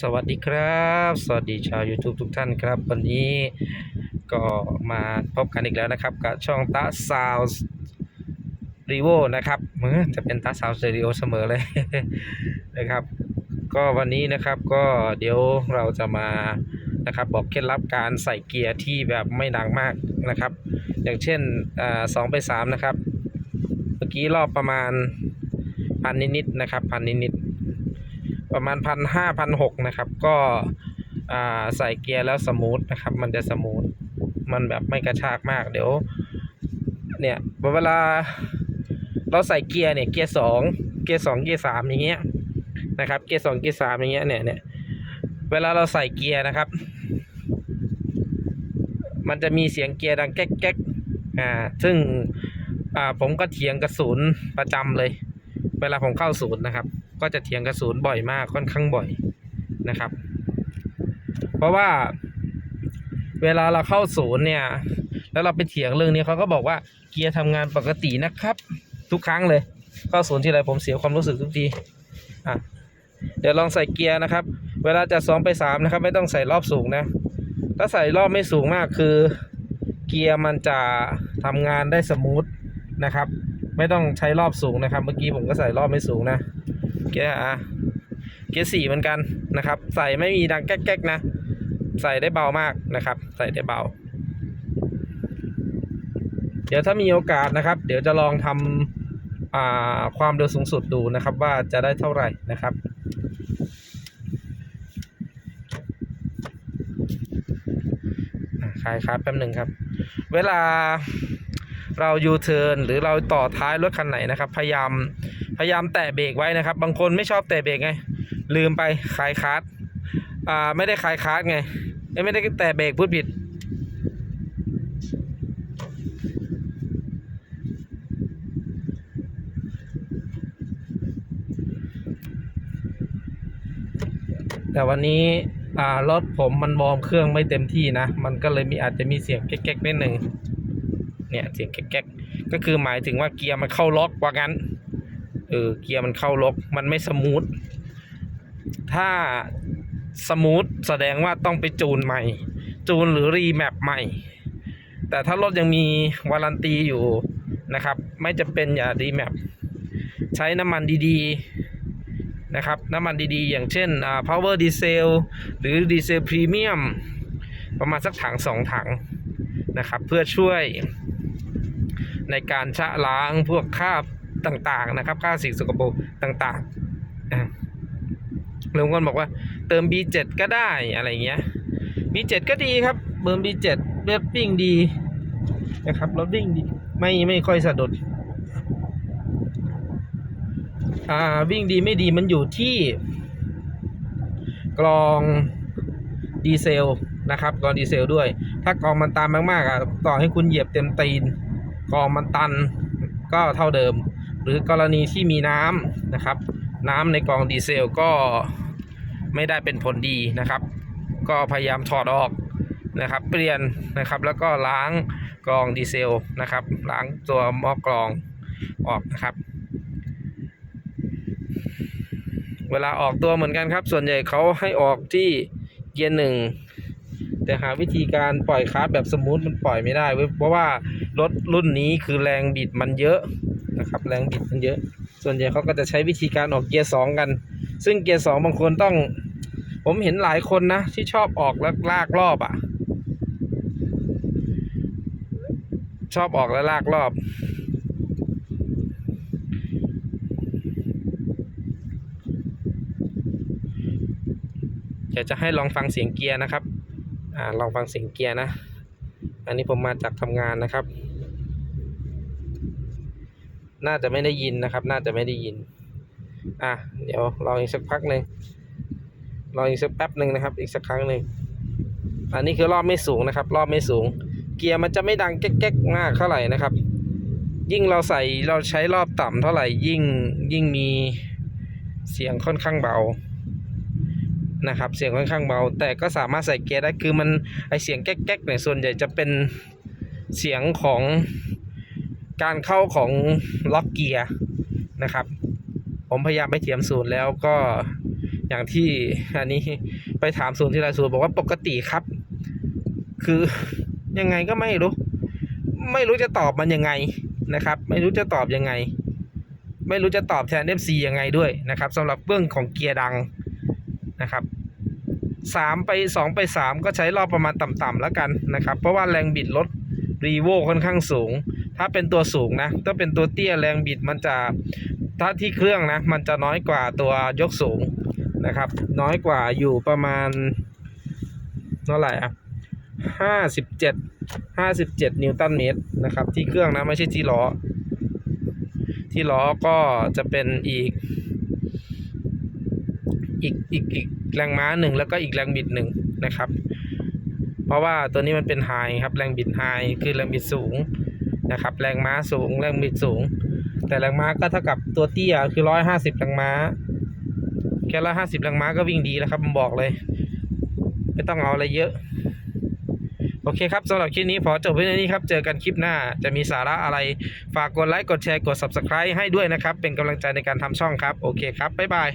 สวัสดีครับ สวัสดีชาว YouTube ทุกท่านครับ วันนี้ก็มาพบกันอีกแล้วนะครับ กับช่องตาซาวส์รีโวนะครับเมื่อจะเป็นตาซาวส์รีโอเสมอเลยนะครับ ก็วันนี้นะครับก็เดี๋ยวเราจะมานะครับบอกเคล็ดลับการใส่เกียร์ที่แบบไม่ดังมากนะครับ อย่างเช่นอ่าสองไปสามนะครับ เมื่อกี้รอบประมาณพันนิดๆนะครับพันนิดๆ ประมาณพันห้าพันหกนะครับ ก็ใส่เกียร์แล้วสมูทนะครับ มันจะสมูทมันแบบไม่กระชากมากเดี๋ยว เนี่ยเวลาเราใส่เกียร์เนี่ยเกียร์สองเกียร์สองเกียร์สามอย่างเงี้ยนะครับ เกียร์สองเกียร์สามอย่างเงี้ยเนี่ยเนี่ยเวลาเราใส่เกียร์นะครับ มันจะมีเสียงเกียร์ดังแก๊กแก๊กอ่าซึ่งอ่าผมก็เถียงกับศูนย์ประจำเลย เวลาผมเข้าศูนย์นะครับ ก็จะเถียงกับศูนย์บ่อยมากค่อนข้างบ่อยนะครับ เพราะว่าเวลาเราเข้าศูนย์เนี่ย แล้วเราไปเถียงเรื่องนี้เขาก็บอกว่าเกียร์ทำงานปกตินะครับ ทุกครั้งเลย เข้าศูนย์ที่ไรผมเสียความรู้สึกทุกทีอะเดี๋ยวลองใส่เกียร์นะครับ เวลาจะสองไปสามนะครับ ไม่ต้องใส่รอบสูงนะ ถ้าใส่รอบไม่สูงมากคือ เกียร์มันจะทำงานได้สมูทนะครับ ไม่ต้องใช้รอบสูงนะครับ เมื่อกี้ผมก็ใส่รอบไม่สูงนะ เกียร์อะเกียร์สี่เหมือนกันนะครับ ใส่ไม่มีดังแก๊กๆนะ ใส่ได้เบามากนะครับ ใส่ได้เบา เดี๋ยวถ้ามีโอกาสนะครับ เดี๋ยวจะลองทำความเร็วสูงสุดดูนะครับ ว่าจะได้เท่าไหร่นะครับคลายคาร์ดแป๊บหนึ่งครับ เวลาเรายูเทิร์นหรือเราต่อท้ายรถคันไหนนะครับ พยายาม พยายามแตะเบรกไว้นะครับ บางคนไม่ชอบแตะเบรกไง ลืมไปคลายคาร์ดอ่าไม่ได้คลายคาร์ดไงไม่ได้แตะเบรกพูดผิดแต่วันนี้รถผมมันวอร์มเครื่องไม่เต็มที่นะ มันก็เลยมีอาจจะมีเสียงแก๊กๆนิดหนึ่งเนี่ยเสียงแก๊กๆก็คือหมายถึงว่าเกียร์มันเข้าล็อกว่างั้น เออเกียร์มันเข้าล็อกมันไม่สมูทถ้าสมูทแสดงว่าต้องไปจูนใหม่ จูนหรือรีแมปใหม่ แต่ถ้ารถยังมีวารันตีอยู่นะครับ ไม่จะเป็นอย่ารีแมปใช้น้ำมันดีๆนะครับ น้ำมันดีๆ อย่างเช่นอ่า power diesel หรือดีเซลพรีเมียมประมาณสักถังสองถังนะครับ เพื่อช่วยในการชะล้างพวกคราบ ต่างๆนะครับคราสิ่งสกปรกต่างๆลุงคนบอกว่า เติม B7 ก็ได้อะไรเงี้ย B7 ก็ดีครับเติม B7 เรียบวิ่งดีนะครับรถวิ่งดีไม่ไม่ค่อยสะดุดอ่าวิ่งดีไม่ดีมันอยู่ที่ กรองดีเซลนะครับกรองดีเซลด้วย ถ้ากรองมันตันมากๆอะต่อให้คุณเหยียบเต็มตีนกรองมันตันก็เท่าเดิม หรือกรณีที่มีน้ำนะครับ น้ำในกองดีเซลก็ไม่ได้เป็นผลดีนะครับ ก็พยายามถอดออกนะครับ เปลี่ยนนะครับแล้วก็ล้างกรองดีเซลนะครับ ล้างตัวหม้อกรองออกนะครับ เวลาออกตัวเหมือนกันครับ ส่วนใหญ่เขาให้ออกที่เกียร์หนึ่งแต่หาวิธีการปล่อยคาร์บแบบสมูทมันปล่อยไม่ได้เว้ยเพราะว่ารถรุ่นนี้คือแรงบิดมันเยอะ นะครับแรงบิดมันเยอะ ส่วนใหญ่เขาก็จะใช้วิธีการออกเกียร์สองกัน ซึ่งเกียร์สองบางคนต้อง ผมเห็นหลายคนนะ ที่ชอบออกแล้วลากรอบอะ่ะ ชอบออกแล้วลากรอบเดี๋ยวจะให้ลองฟังเสียงเกียร์นะครับ อ่า ลองฟังเสียงเกียร์นะ อันนี้ผมมาจากทำงานนะครับ น่าจะไม่ได้ยินนะครับ น่าจะไม่ได้ยิน อะ เดี๋ยวลออีกสักพักหนึ่งลออีกสักแป๊บหนึ่งนะครับ อีกสักครั้งหนึ่งอันนี้คือรอบไม่สูงนะครับ รอบไม่สูง เกียร์มันจะไม่ดังแก๊กๆมากเท่าไหร่นะครับ ยิ่งเราใส่เราใช้รอบต่ำเท่าไหร่ยิ่งยิ่งมีเสียงค่อนข้างเบานะครับ เสียงค่อนข้างเบา แต่ก็สามารถใส่เกียร์ได้คือมันไอเสียงแก๊กๆเนี่ยส่วนใหญ่จะเป็นเสียงของ การเข้าของล็อกเกียร์นะครับ ผมพยายามไปเทียมศูนย์แล้วก็อย่างที่อันนี้ไปถามศูนย์ที่ไรศูนย์บอกว่าปกติครับ คือยังไงก็ไม่รู้ ไม่รู้จะตอบมันยังไงนะครับ ไม่รู้จะตอบยังไง ไม่รู้จะตอบแทน FC ยังไงด้วยนะครับสำหรับเรื่องของเกียร์ดังนะครับสามไปสองไปสามก็ใช้รอบประมาณต่ำๆแล้วกันนะครับ เพราะว่าแรงบิดรถรีโวค่อนข้างสูง ถ้าเป็นตัวสูงนะถ้าเป็นตัวเตี้ยแรงบิดมันจะถ้าที่เครื่องนะมันจะน้อยกว่าตัวยกสูงนะครับ น้อยกว่าอยู่ประมาณเท่าไหร่อะห้าสิบเจ็ดห้าสิบเจ็ดนิวตันเมตรนะครับ ที่เครื่องนะไม่ใช่ที่ล้อ ที่ล้อก็จะเป็นอีก อีกอีกอีกแรงม้าหนึ่งแล้วก็อีกแรงบิดหนึ่งนะครับ เพราะว่าตัวนี้มันเป็นไฮครับแรงบิดไฮคือแรงบิดสูง นะครับ แรงม้าสูง แรงบิดสูง แต่แรงม้าก็เท่ากับตัวเตี้ยคือร้อยห้าสิบแรงม้า แค่ร้อยห้าสิบแรงม้าก็วิ่งดีแล้วครับผมบอกเลย ไม่ต้องเอาอะไรเยอะ โอเคครับสำหรับคลิปนี้ขอจบไว้ในนี้ครับ เจอกันคลิปหน้าจะมีสาระอะไร ฝากกดไลค์กดแชร์กด Subscribe ให้ด้วยนะครับ เป็นกำลังใจในการทำช่องครับ โอเคครับบ๊ายบาย